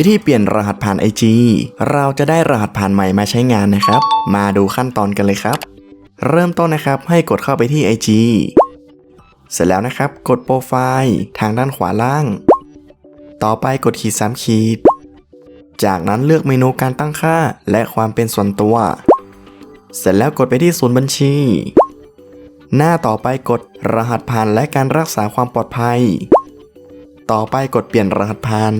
วิธีเปลี่ยนรหัสผ่าน IG เราจะได้รหัสผ่านใหม่มาใช้งานนะครับ มาดูขั้นตอนกันเลยครับ เริ่มต้นนะครับให้กดเข้าไปที่ IG เสร็จแล้วนะครับ กดโปรไฟล์ทางด้านขวาล่าง ต่อไปกดขีดสามขีด จากนั้นเลือกเมนูการตั้งค่าและความเป็นส่วนตัว เสร็จแล้วกดไปที่ศูนย์บัญชี หน้าต่อไปกดรหัสผ่านและการรักษาความปลอดภัย ต่อไปกดเปลี่ยนรหัสผ่าน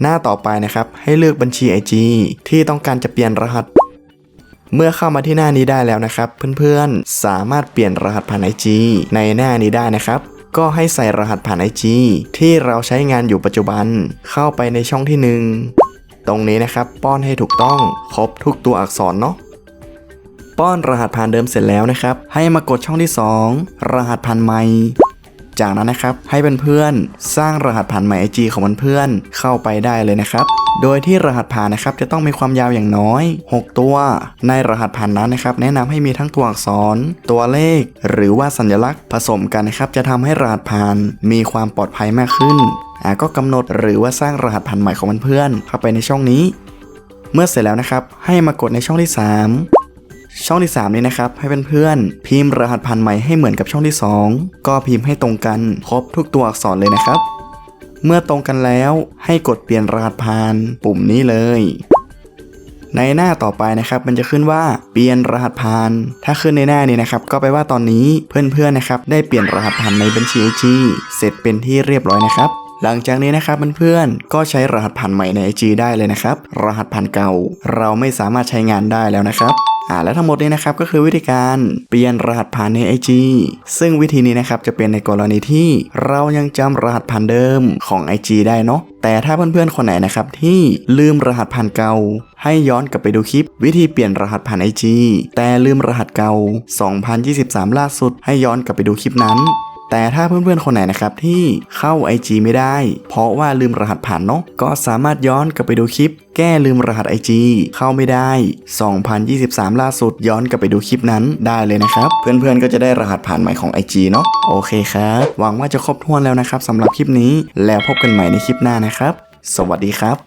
หน้าต่อไปนะครับ ให้เลือกบัญชี IG ที่ต้องการจะเปลี่ยนรหัส เมื่อเข้ามาที่หน้านี้ได้แล้วนะครับ เพื่อนๆ สามารถเปลี่ยนรหัสผ่าน IG ในหน้านี้ได้นะครับ ก็ให้ใส่รหัสผ่าน IG ที่เราใช้งานอยู่ปัจจุบัน เข้าไปในช่องที่หนึ่งตรงนี้นะครับ ป้อนให้ถูกต้อง ครบทุกตัวอักษรเนาะป้อนรหัสผ่านเดิมเสร็จแล้วนะครับ ให้มากดช่องที่ 2 รหัสผ่านใหม่ จากนั้นนะครับให้เพื่อนๆสร้างรหัสผ่านใหม่ IG ของเพื่อนๆเข้าไปได้เลยนะครับ โดยที่รหัสผ่านนะครับจะต้องมีความยาวอย่างน้อย 6 ตัว ในรหัสผ่านนั้นนะครับแนะนำให้มีทั้งตัวอักษร ตัวเลข หรือว่าสัญลักษณ์ผสมกันนะครับจะทำให้รหัสผ่านมีความปลอดภัยมากขึ้นอ่าก็กำหนดหรือว่าสร้างรหัสผ่านใหม่ของเพื่อนๆเข้าไปในช่องนี้ เมื่อเสร็จแล้วนะครับให้มากดในช่องที่ 3 ช่องที่ 3 นี้นะครับ ให้เพื่อนๆพิมพ์รหัสพันใหม่ให้เหมือนกับช่องที่ 2 ก็พิมพ์ให้ตรงกันครบทุกตัวอักษรเลยนะครับ เมื่อตรงกันแล้วให้กดเปลี่ยนรหัสผ่านปุ่มนี้เลย ในหน้าต่อไปนะครับ มันจะขึ้นว่าเปลี่ยนรหัสผ่านถ้าขึ้นในหน้านี้นะครับ ก็แปลว่าตอนนี้เพื่อนๆนะครับ ได้เปลี่ยนรหัสผ่านในบัญชี IG เสร็จเป็นที่เรียบร้อยนะครับหลังจากนี้นะครับเพื่อนๆ ก็ใช้รหัสผ่านใหม่ใน IG ได้เลยนะครับ รหัสผ่านเก่า เราไม่สามารถใช้งานได้แล้วนะครับ อ่าและทั้งหมดนี้นะครับก็คือวิธีการเปลี่ยนรหัสผ่านใน IG ซึ่งวิธีนี้นะครับจะเป็นในกรณีที่เรายังจำรหัสผ่านเดิมของ IG ได้เนาะแต่ถ้าเพื่อนๆคนไหนนะครับที่ลืมรหัสผ่านเก่า ให้ย้อนกลับไปดูคลิป วิธีเปลี่ยนรหัสผ่าน IG แต่ลืมรหัสเก่า 2023 ล่าสุด ให้ย้อนกลับไปดูคลิปนั้น แต่ถ้าเพื่อนๆคนไหนนะครับที่เข้า IG ไม่ได้ เพราะว่าลืมรหัสผ่านเนาะก็สามารถย้อนกลับไปดูคลิป แก้ลืมรหัส IG เข้าไม่ได้ 2023 ล่าสุดย้อนกลับไปดูคลิปนั้นได้เลยนะครับ เพื่อนๆก็จะได้รหัสผ่านใหม่ของ IG เนาะโอเคครับ หวังว่าจะครบถ้วนแล้วนะครับสำหรับคลิปนี้แล้วพบกันใหม่ในคลิปหน้านะครับ สวัสดีครับ